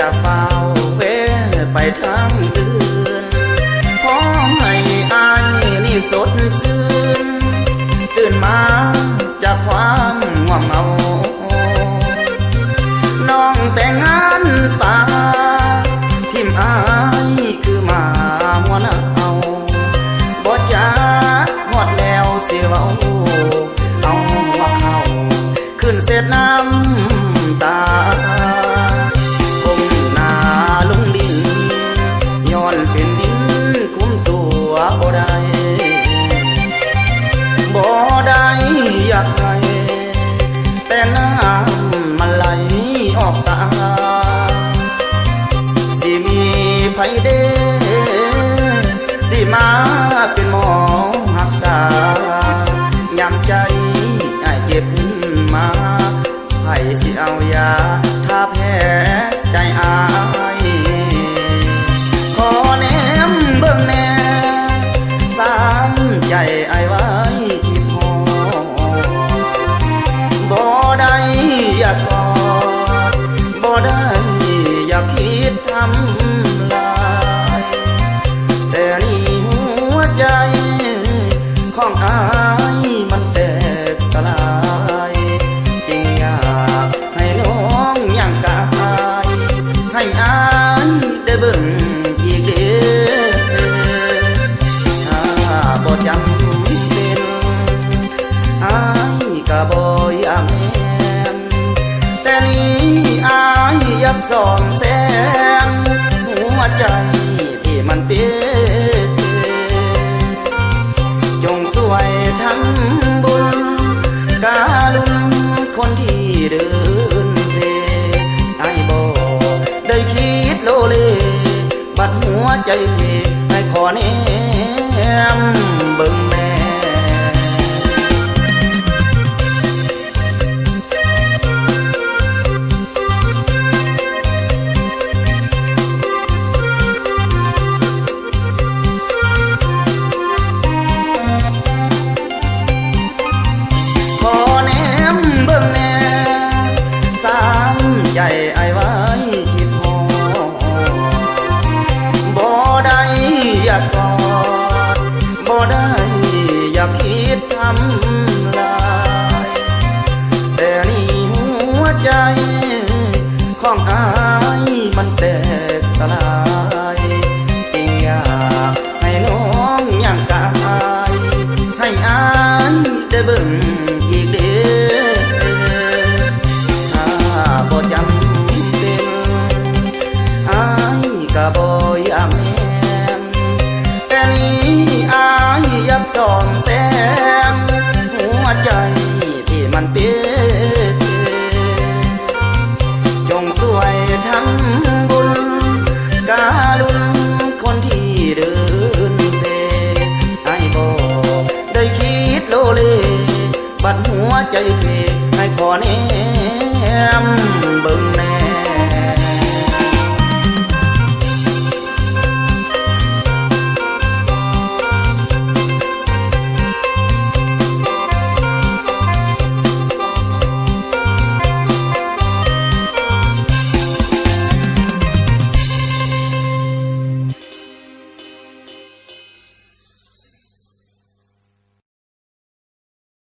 อย่าเป่าเวไปทั้งคืนขอให้อายนี่สดชื่นตื่นมาจากความง่วงเมาน้องแต่งงานตาทิมอายคือมามวนาเอาบ่จ้าหอดแล้วสิเว้าเอาหัวเข้าขึ้นเสร็จน้ำ เด้สิมาเป็นหมอหักษายำใจไอเจ็บมาไผสิเอายา ใจ ของอายมันแตกสลาย จริงอยากให้น้องยังกายให้อายได้เบิ่งอีกเด้อถ้าบ่จำเป็นอายก็บ่อยาม่นแต่นี่อายยากสอนแสน บุญกาลุนคนที่เดินเซไอ้บอได้คิดโลเล บัดหัวใจเพให้ขอเน ทำลายแต่นี่หัวใจของอา